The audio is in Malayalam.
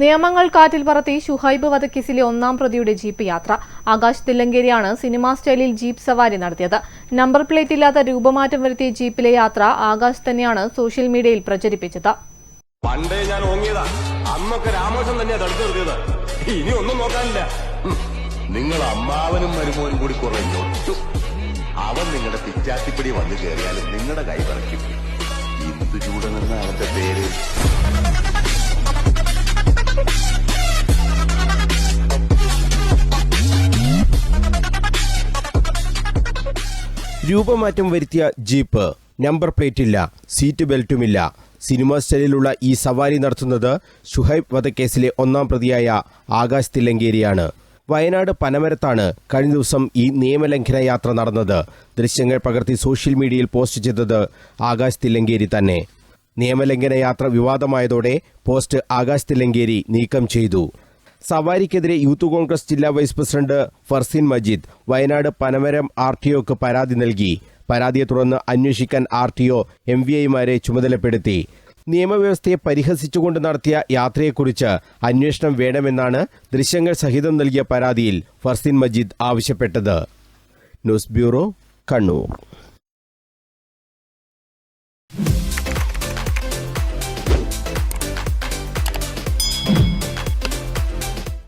നിയമങ്ങൾ കാറ്റിൽ പറത്തി ഷുഹൈബ് വധക്കേസിലെ ഒന്നാം പ്രതിയുടെ ജീപ്പ് യാത്ര. ആകാശ് തില്ലങ്കേരിയാണ് സിനിമാ സ്റ്റൈലിൽ ജീപ്പ് സവാരി നടത്തിയത്. നമ്പർ പ്ലേറ്റ് ഇല്ലാത്ത രൂപമാറ്റം വരുത്തിയ ജീപ്പിലെ യാത്ര ആകാശ് തന്നെയാണ് സോഷ്യൽ മീഡിയയിൽ പ്രചരിപ്പിച്ചത്. പണ്ടേ ഞാൻ ഓങ്ങിയതാ. അന്നൊക്കെ രാമോശം തന്നെയാ തടുത്തു നിർത്തിയത്. ഇനി ഒന്നും നോക്കാനില്ല. നിങ്ങൾ അമ്മാവനും മരുമോനും കൂടി കുറെ അവൻ നിങ്ങളുടെ പിച്ചാത്തിപ്പടി വന്നു കയറിയാലും നിങ്ങളുടെ കൈ പറയ്ക്കും രൂപമാറ്റം വരുത്തിയ ജീപ്പ് നമ്പർ പ്ലേറ്റ് ഇല്ല സീറ്റ് ബെൽറ്റുമില്ല. സിനിമ സ്റ്റൈലിലുള്ള ഈ സവാരി നടത്തുന്നത് ഷുഹൈബ് വധക്കേസിലെ ഒന്നാം പ്രതിയായ ആകാശ് തില്ലങ്കേരിയാണ്. വയനാട് പനമരത്താണ് കഴിഞ്ഞ ദിവസം ഈ നിയമലംഘന യാത്ര നടന്നത്. ദൃശ്യങ്ങൾ പകർത്തി സോഷ്യൽ മീഡിയയിൽ പോസ്റ്റ് ചെയ്തത് ആകാശ് തില്ലങ്കേരി തന്നെ. നിയമലംഘന യാത്ര വിവാദമായതോടെ പോസ്റ്റ് ആകാശ് തില്ലങ്കേരി നീക്കം ചെയ്തു. സവാരിക്കെതിരെ യൂത്ത് കോൺഗ്രസ് ജില്ലാ vice president Farzeen Majeed Wayanad Panamaram R T ഒക്ക് പരാതി നൽകി. പരാതിയെ തുടർന്ന് അന്വേഷിക്കാൻ R T O M V ഐമാരെ ചുമതലപ്പെടുത്തി. നിയമവ്യവസ്ഥയെ പരിഹസിച്ചുകൊണ്ട് നടത്തിയ യാത്രയെക്കുറിച്ച് അന്വേഷണം വേണമെന്നാണ് ദൃശ്യങ്ങൾ സഹിതം നൽകിയ പരാതിയിൽ ഫർസീൻ മജീദ് ആവശ്യപ്പെട്ടത്. News bureau Kannur.